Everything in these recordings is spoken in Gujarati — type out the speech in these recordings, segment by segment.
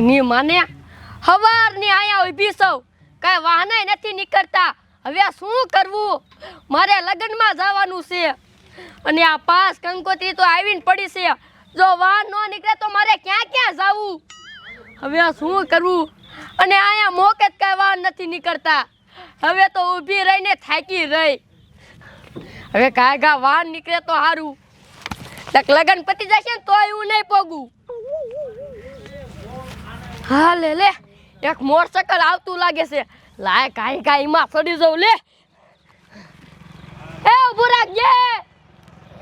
ની માને હવારની આયા ઊભી સૌ. કાંઈ વાહને નથી નીકળતા. હવે શું કરવું? મારે લગ્નમાં જવાનું છે. અને આ પાસ કંકોત્રી તો આવીને પડી છે. જો વાહન ન નીકળે તો મારે ક્યાં ક્યાં જવું? હવે શું કરવું? અને આયા મોકે જ કાંઈ વાહન નથી નીકળતા. હવે તો ઊભી રહીને થાકી રહી. હવે કાંઈ વાહન નીકળે તો સારું લગન પતી જશે ને તોય હું નહીં પોગું. હા, લે લે. એક મોટરસાયકલ આવતું લાગે છે. લાય, કાઈ કાઈ માં ચડી જવું લે. એ ઊભું રાખજે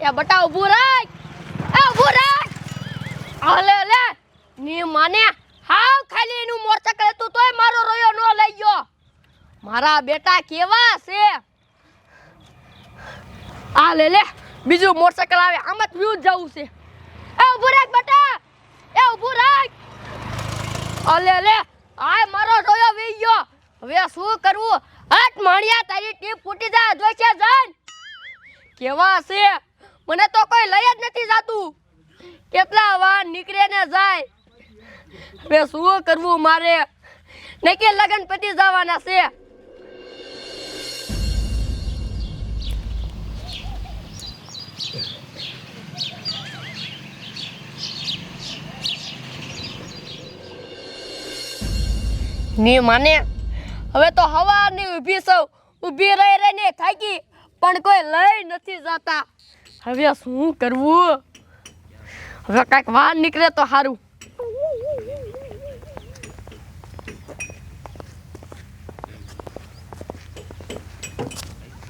એ બટા ઊભું રાખ. એ ઊભું રાખ. હાલે લે ની માને હાવ ખાલી એનું મોટરસાયકલ હતું, તોય મારો રોયો નો લઈ ગયો. મારા બેટા કેવા છે? આ લે લે. બીજું મોટરસાયકલ આવે, આમાં જ વ્યૂ જવું છે. એ ઊભું રાખ, બેટા. અલે લે આય મારો રોયો વી ગયો. હવે શું કરવું? હટ, માણિયા, તારી ટીપ ફૂટી જાય જોઈશે જન કેવા છે મને તો કોઈ લઈ જ નથી જાતું. કેટલા વાર નીકળે ને જાય. હવે શું કરવું મારે? નકે લગન પતિ જવાના છે. ની માને. હવે તો હવાની ઊભી સૌ ઊભી રહી રહીને થાકી, પણ કોઈ લઈ નથી જતા. હવે શું કરવું? હવે કાંઈક વાર નીકળે તો સારું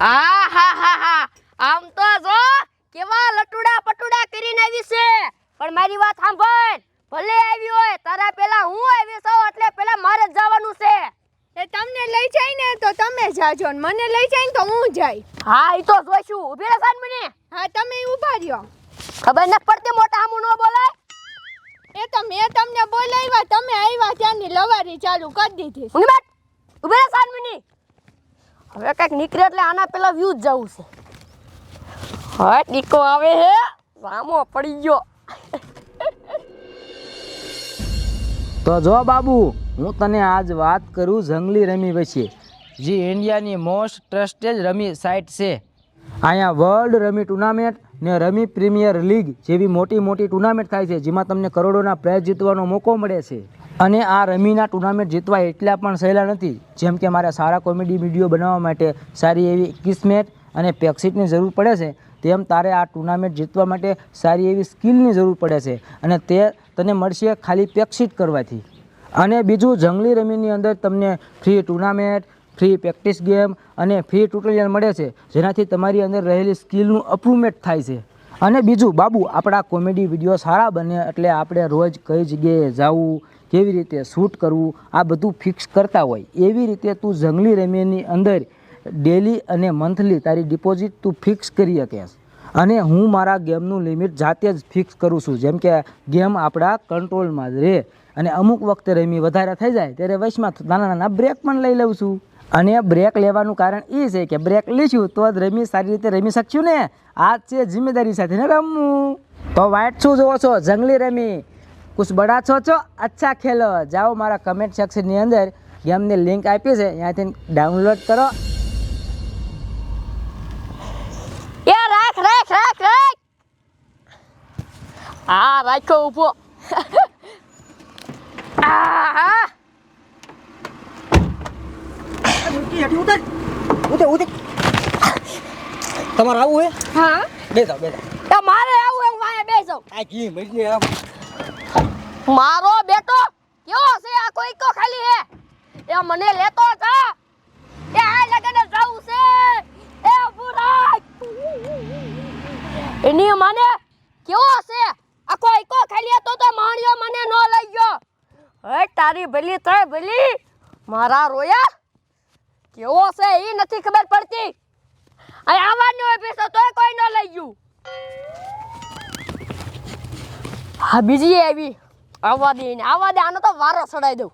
આ હા હા હા. આમ તો જો, કેવા લટુડા પટુડા કરીને આવી છે. પણ મારી વાત સાંભળ. ભલે આવી હોય, તારા પેલા હું આવી છું એટલે પેલા મારે જ જવાનું છે એ તમને લઈ જાય ને તો તમે જાજો ને મને લઈ જાય ને તો હું જાય. હા એ તો જોઈશું ઊભી રહે સાન મને? હા તમે ઊભા રહ્યો. ખબર ન પડતી મોટા હામું ન બોલાય? એ તો મેં તમને બોલાવ્યા તમે આવ્યા ત્યાંની લવારી ચાલુ કરી દીધી. ઊંઘી બેઠ ઊભી રહે સાન મને? હવે કંઈક નીકળે એટલે આના પેલા વ્યૂ જ જવું છે. હા ટીકો આવે હે. સામો પડી ગયો. તો જો બાબુ, હું તને આજ વાત કરું જંગલી રમી વિશે, જે ઇન્ડિયાની મોસ્ટ ટ્રસ્ટેડ રમી સાઇટ છે. અહીંયા વર્લ્ડ રમી ટુર્નામેન્ટ ને રમી પ્રીમિયર લીગ જેવી મોટી મોટી ટુર્નામેન્ટ થાય છે, જેમાં તમને કરોડોના પ્રાઇઝ જીતવાનો મોકો મળે છે. અને આ રમીના ટુર્નામેન્ટ જીતવા એટલા પણ સહેલા નથી, જેમ કે મારે સારા કોમેડી વીડિયો બનાવવા માટે સારી એવી કિસ્મેટ અને પેક્સિટની જરૂર પડે છે, તેમ તારે આ ટુર્નામેન્ટ જીતવા માટે સારી એવી સ્કિલની જરૂર પડે છે. અને તે તને મળશે ખાલી પેક્સિટ કરવાથી. અને બીજું, જંગલી રમીની અંદર તમને free tournament free practice game અને ફ્રી ટ્યુટોરિયલ મળે છે, જેનાથી તમારી અંદર રહેલી સ્કિલનું અપ્રુવમેન્ટ થાય છે. અને બીજું, બાબુ, આપણા કોમેડી વીડિયો સારા બને એટલે આપણે રોજ કઈ જગ્યાએ જવું, કેવી રીતે શૂટ કરવું, આ બધું ફિક્સ કરતા હોય. એવી રીતે તું જંગલી રમીની અંદર ડેલી અને મંથલી તારી ડિપોઝિટ તું ફિક્સ કરી શકીશ અને હું મારા ગેમનું લિમિટ જાતે જ ફિક્સ કરું છું. જેમ કે ગેમ આપણા કંટ્રોલમાં જ રહે અને અમુક વખતે રમી વધારે થઈ જાય ત્યારે વચમાં નાના નાના બ્રેક પણ લઈ લઉં છું. અને બ્રેક લેવાનું કારણ એ છે કે બ્રેક લઈશું તો જ રમી સારી રીતે રમી શકશું ને. આ છે જિમ્મેદારી સાથે ને રમવું. તો વાઇટ શું જોવો છો? જંગલી રમી. કુછ બડા છો છો? અચ્છા ખેલો. જાઓ મારા કમેન્ટ સેક્શનની અંદર. ગેમની લિંક આપી છે. ત્યાંથી ડાઉનલોડ કરો. રાખ રાખ રાખ રાખ હા રાખ્યો ઊભો. આહા. તમારે આવું હે? હા. બેસો બેસો બે જાઓ એ મારે આવું એમ વાંહે બેસો. આ કી મજને આમ મારો બેટો કેવો છે? આ કોઈ તો ખાલી હે? એ મને લેતો જા. એ આ લગને જાવું છે. એ બુરાક એની મને કેવો છે આખો એકો ખાલી હતો તો માણ્યો મને ન લઈ ગયો. હે, તારી ભલી થાય ભલી. મારા રોયા? કેવો છે એ નથી ખબર પડતી. અહીં આવવાનું હોય પીસો તોય કોઈ ન લઈ ગયું. હા, બીજી આવી. આવવા દે ને આવવા દે, આનો તો વારો ચડાઈ દઉં.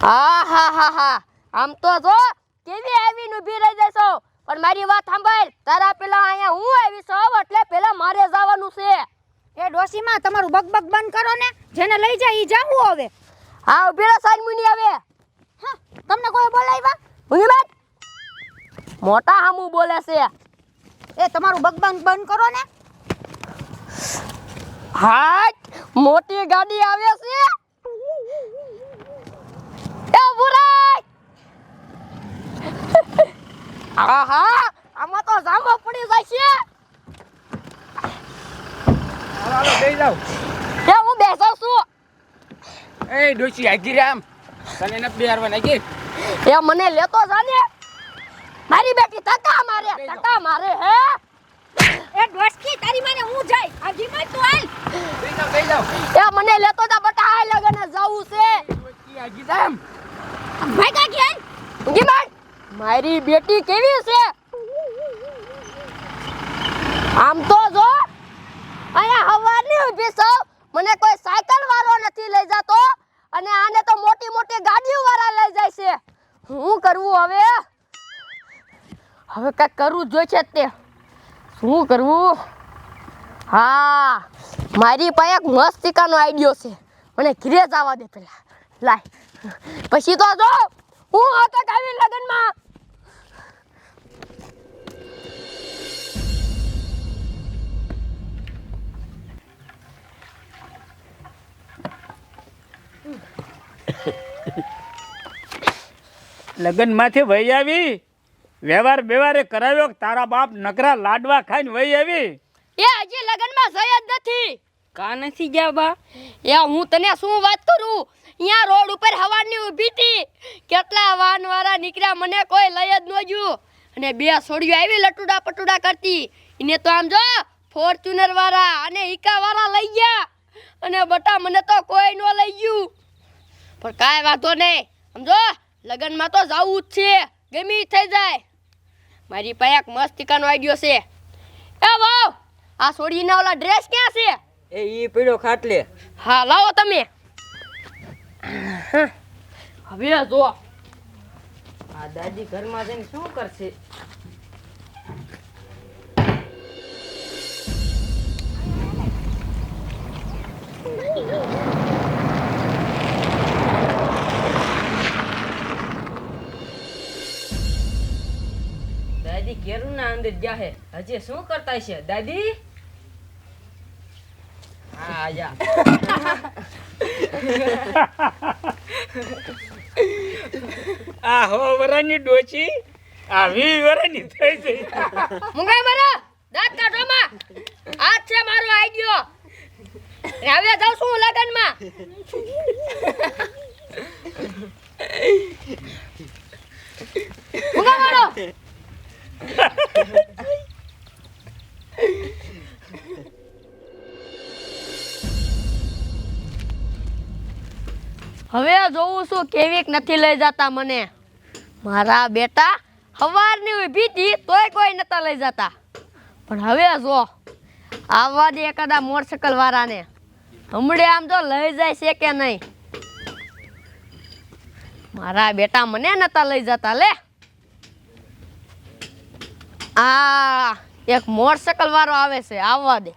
હા હા હા હા આમ તો જો, કેવી આવીને ઊભી રહી જશો પણ મારી વાત સાંભળ તારા પેલા અહીંયા હું આવી છું એટલે પેલા મારે જવાનું છે. એ ડોશીમાં તમારું બકબક બંધ કરો ને જેને લઈ જાય એ જાવું હવે. હા પેલા સાઈડ આવે હા તમને કોઈ બોલાવ્યા? મુની બેન મોટા હામુ બોલે છે. એ તમારું બગબંગ બંધ કરો ને. હા મોટી ગાડી આવે છે. એ બુરાઈ આહા આમાં તો જાંબો પડી જાય છે હાલો હાલો બેસી જાવ એ હું બેસો છું. એ ડોશી આગી રામ તને ન બેરવા નાખી એ મને લેતો જાને મારી બેટી ટકા મારે ટકા મારે હે. એ ડોશકી તારી માને હું જાય આ માં તું હાલ. બેસી જાવ બેસી જાવ એ મને લેતો જા બટા આ લગને જાવું છે. ડોશી આગી જા ભાઈ ગયા ઊંઘી માંડ મારી બેટી કેવી છે? આમ તો જો, અહીંયા હવારની ઊભી છો. મને કોઈ સાયકલ વાળો નથી લઈ જતો અને આને તો મોટી મોટી ગાડીઓ વાળા લઈ જાય છે. શું કરવું હવે? હવે કંઈક કરવું જ જોઈશે તે. શું કરવું? હા, મારી પાસે એક મસ્ત ટીકાનો આઈડિયો છે. મને ઘરે જવા દે પેલા લાય. પછી તો જો, હું હતો કાવી લગનમાં લગ્નમાંથી વહી આવી. વ્યવહાર બેવારે કરાવ્યો તારા બાપ નકરા લાડવા ખાઈને વહી આવી. એ હજી લગ્નમાં જઈ જ નથી. કા નથી ગયા બા? એ હું તને શું વાત કરું? અહીંયા રોડ ઉપર હવાની ઊભી હતી કેટલા વાન વાળા નીકળ્યા મને કોઈ લઈ જ ન ગયું. અને બે છોડીઓ આવી લટુડા પટુડા કરતી. એને તો આમ જો ફોર્ચ્યુનર વાળા અને ઈકા વાળા લઈ ગયા. અને બટા મને તો કોઈ ન લઈ ગયું. પણ કાંઈ વાંધો નહીં. સમજો લગનમાં તો જવું જ છે. ગમે થઈ જાય. મારી પાસે એક મસ્ત ટીકાનો આઈડિયો છે. એ વાવ આ છોડીના ઓલા ડ્રેસ ક્યાં છે? એ ઈ પીડ્યો ખાટલે. હા લાવો તમે. હવે જો. આ દાદી ઘરમાં જઈને શું કરશે? દાદી કેરું અંદર જાહે હજી શું કરતા છે? દાદી? હા આ હો વરાની ડોચી આ વી વરાની થઈ ગઈ. મુંગા મારા દાંત કાઢો માં. આ છે મારો આઈડિયો હવે જાઉં છું હું લગનમાં. મુંગા મારો. હવે જોઉં છું કેવીક નથી લઈ જતા મને? મારા બેટા સવારની ઊભી હતી તોય કોઈ નતા લઈ જતા. પણ હવે જો, આવવા દે એકાદા મોટરસાયકલ વાળાને. હમણે આમ તો લઈ જાય છે કે નહીં? મારા બેટા મને નતા લઈ જતા, લે. આ એક મોટરસાયકલ વાળો આવે છે આવવા દે.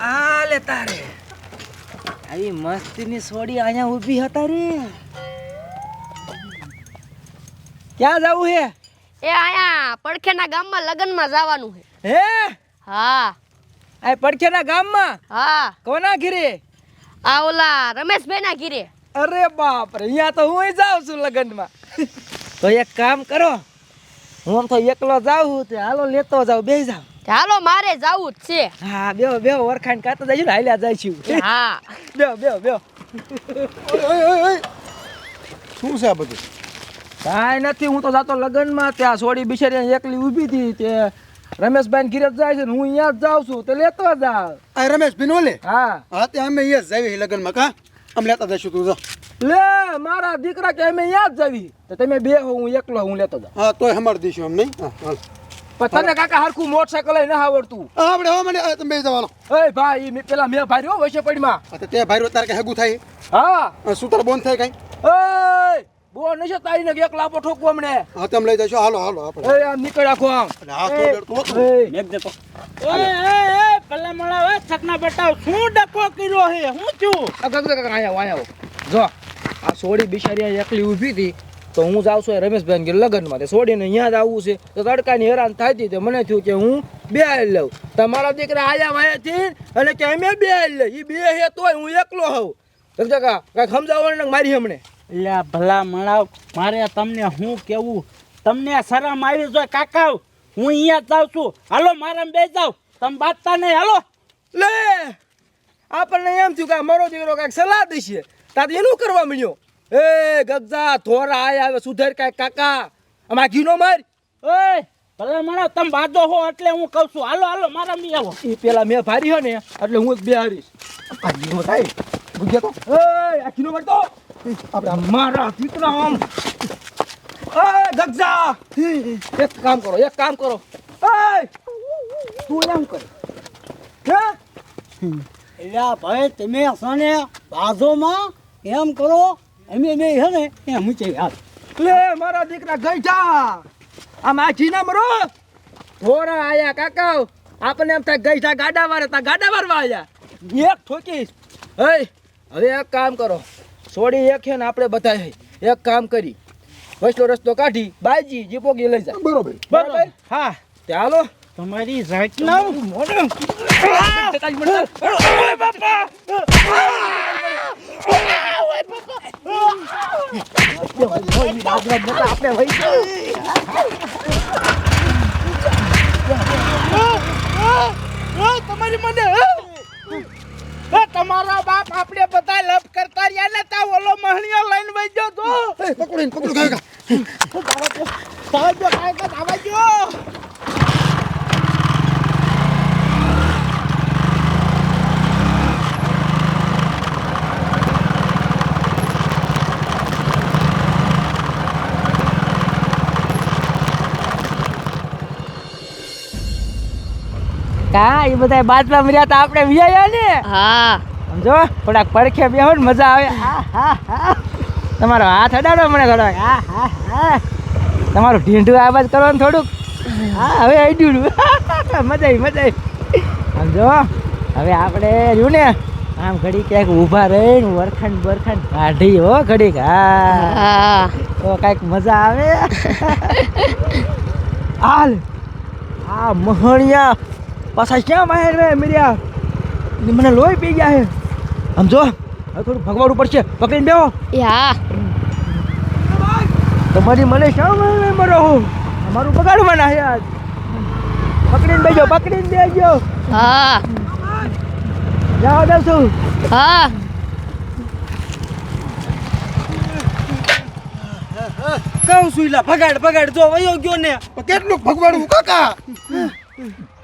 આ લે તારે. આવી મસ્તીની સોડી અહીંયા ઊભી હતા રે ક્યાં જવું હે? એ આયા પડખેના ગામમાં લગ્નમાં જવાનું છે હે? હા. આ પડખેના ગામમાં? હા. કોના ઘરે? આ ઓલા રમેશભાઈ ના ઘીરે. અરે બાપ રે અહીંયા તો હું જાઉં છું લગ્નમાં. તો એક કામ કરો હું આમ તો એકલો જાઉં તે હાલો લેતો જાઉં બે જાઉં. ચાલો મારે જાવું જ છે. હા બે બે વરખાણ કાતો જાય ને હાલ્યા જાય છું હા. બે બેહો બે શું છે આ બધું? કાંઈ નથી હું તો જાતો લગ્નમાં ત્યાં સોડી બિચારી એકલી ઊભી હતી તે રમેશભાઈ ઘીરે જ જાય છે હું અહીંયા જ જાઉં છું તો લેતો જાવ. આ રમેશ લે? હા. હા તે અમે અહીંયા જ જાવી લગ્નમાં કા? આમ લેતા જઈશું તું જો. લે મારા દીકરા કે અમે અહીંયા જ જાવી. તો તમે બે હો હું એકલો હું લેતો જાઉં. હા તોય હમાર દઈશું અમને હા તને કાકા હરખું મોટરસાયકલ ના આવડતું. આપણે હો મને તમે જવાનો. એ ભાઈ મે પેલા મેં ભાઈ હો વૈશે પડીમાં તે ભાઈ તારે કે હગું થાય? હા સુતાર બોન થાય કઈ? એ બહુ નશો તારીને એક લાપો ઠોકવો મને હા તમે લઈ જશો. હાલો હાલો આપણે. એ આમ નીકળ રાખો આમ. હાથ તો ડરતો હતો. એ, દેતો. એ એ એ પેલા મળા વે છકના બટાવ શું ડકો કર્યો હે? હું છું? આ અગગ કાકા આયા આયા જો આ સોડી બિચારી એકલી ઊભી હતી તો હું જાઉં છું એ રમેશભાઈ કે લગ્નમાં. તે સોડીને અહીંયા જ આવવું છે. તો તડકાની હેરાન થતી તો મને થયું કે હું બે લઉં. તમારા દીકરા આયા વાયાથી અને કે અમે બે લઈ એ બે હે તોય હું એકલો હોઉં. કાંઈક સમજાવો ને મારી હમણે લ્યા ભલા મળાવ મારે તમને હું કેવું? તમને શરમ આવી જોઈએ કાકા હું અહીંયા જાઉં છું. હાલો મારા બે જાઉં તમે બાંધતા નહીં. હાલો. લે આપણને એમ થયું કે મારો દીકરો કાંઈક સલાહ દેશે. તાતે એનું કરવા મળ્યો એ ગગજા થોરા આયા હવે સુધર કાંઈક કાકા. આમાં ઘીનો માર. ઓય ભલા મને તમે બાજો હો એટલે હું કહું છું. હાલો હાલો મારા બે આવો. એ પેલા મેં ભારી હો ને એટલે હું જ બે હારીશ આ ઘીનો થાય. બુજ્યા તો. એ આ ઘીનો મારતો મારા દીકરા આમ. ગગજા એક કામ કરો એક કામ કરો. તું એમ કર. લ્યા ભાઈ તમે છો ને બાજોમાં એમ કરો અમે બે હે ને એમ ઊંચી હાલ. લે મારા દીકરા ગઈ જા. આ ઘીના મરો. થોરા આયા કાકા આપણે એમ થાય ગઈ જા ગાડા વાળા તા ગાડા વારવા આયા. એક ઠોકીશ હે હવે એક કામ કરો. સોડી એક છે ને આપણે બધા હે. એક કામ કરી વસલો રસ્તો કાઢી બાજી જીપો ગી લઈ જાય બરોબર બરોબર હા તે હાલો તમારી જાત ના આપણે તમારી મને તમારા બાપ આપણે બધા લપ કરતા રહ્યા ને તા ઓલો મહણિયો લઈને વઈ ગયો તો. પકડીને પકડો કાકા સાહેબ કાંઈ કાંઈ આવા કા એ બધા બાજવા મર્યા તા આપણે વિયા ને? હા. સમજો? થોડાક પડખે બેહો ને મજા આવે. હા હા હા. તમારો હાથ અડાડો મને થોડોક હા હા હા. તમારું ઢીંઢું આવાજ કરો ને થોડુંક. હા હવે અડ્યું મજા આવી મજા આવી. સમજો? હવે આપણે રહ્યું ને આમ ઘડી ક્યાંક ઊભા રહીને વરખંડ બરખંડ કાઢી હો ઘડીક. હા. તો કાંઈક મજા આવે. હાલ. આ મહણિયા પાછા ક્યાં માહેર રે મિર્યા મને લોહી પી ગયા હે. સમજો હવે થોડું ભગવાડું પડશે પકડીને બેહો. એ હા. તમારી મને શા મને મરો અમારું બગાડવાના છે આજ. પકડીને બેજો પકડીને બેજો. હા. જાઓ દઉં છું હા. કહું છું ઈલા ભગાડ ભગાડ જો વયો ગયો ને. કેટલું ભગવાડવું કાકા?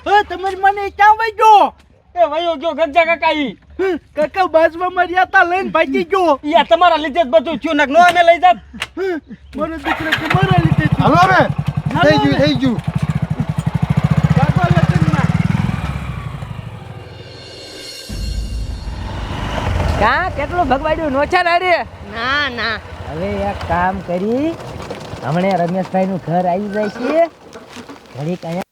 હે તમારી મને ક્યાં વઈ ગયો? એ વયો ગયો ગજા કાકા ઈ કાકા બાજમાં મારી તા લઈને ભાગી ગયો. યા તમારા લીધે જ બધું થયું નાક નો અમે લઈ જાત. મને દીકરો કે મારા લીધે થયું. હાલો રે થઈ ગયું થઈ ગયું. કા કેટલું ભગવાડ્યું? નોચા ના રે. ના ના. હવે એક કામ કરી. હમણે રમેશભાઈ નું ઘર આવી જાય છે. ઘડીક અહીંયા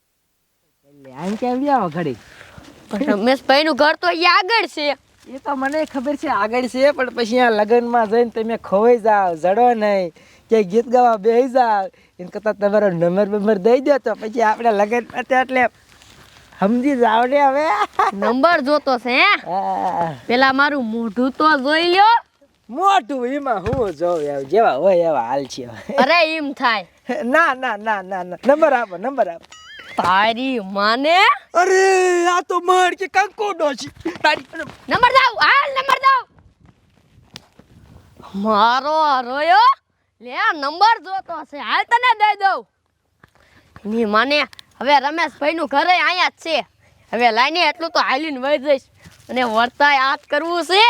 આમ કેમ આવો ઘડીક. પણ રમેશભાઈ નું ઘર તો અહીંયા આગળ છે. એ તો મને ખબર છે આગળ છે પણ પછી આ લગ્નમાં જઈને તમે ખોવાઈ જાવ જડો નહીં. કે ગીત ગાવા બેસી જાવ એમ કરતાં તમારો નંબર બંબર દઈ દો તો પછી આપણે લગ્ન પત્યા એટલે સમજી જાવ ને હવે. નંબર જોતો છે પેલા મારું મોઢું તો જોઈ લ્યો. મોઢું એમાં હું જોઉં જેવા હોય એવા હાલ છે. અરે એમ થાય. ના ના ના ના. નંબર આપો નંબર આપો. તારી માને? અરે આ તો મર કે કંકોડો છે. તારી નંબર દાવ હાલ નંબર દાવ મારો રોયો લે નંબર જોતો છે હાલ તને દઈ દઉં. ની માને હવે રમેશભાઈ નું ઘરે અહીંયા જ છે. હવે લાઈને એટલું તો હાલીને વહી જઈશ. અને વર્તાય હાથ કરવું છે.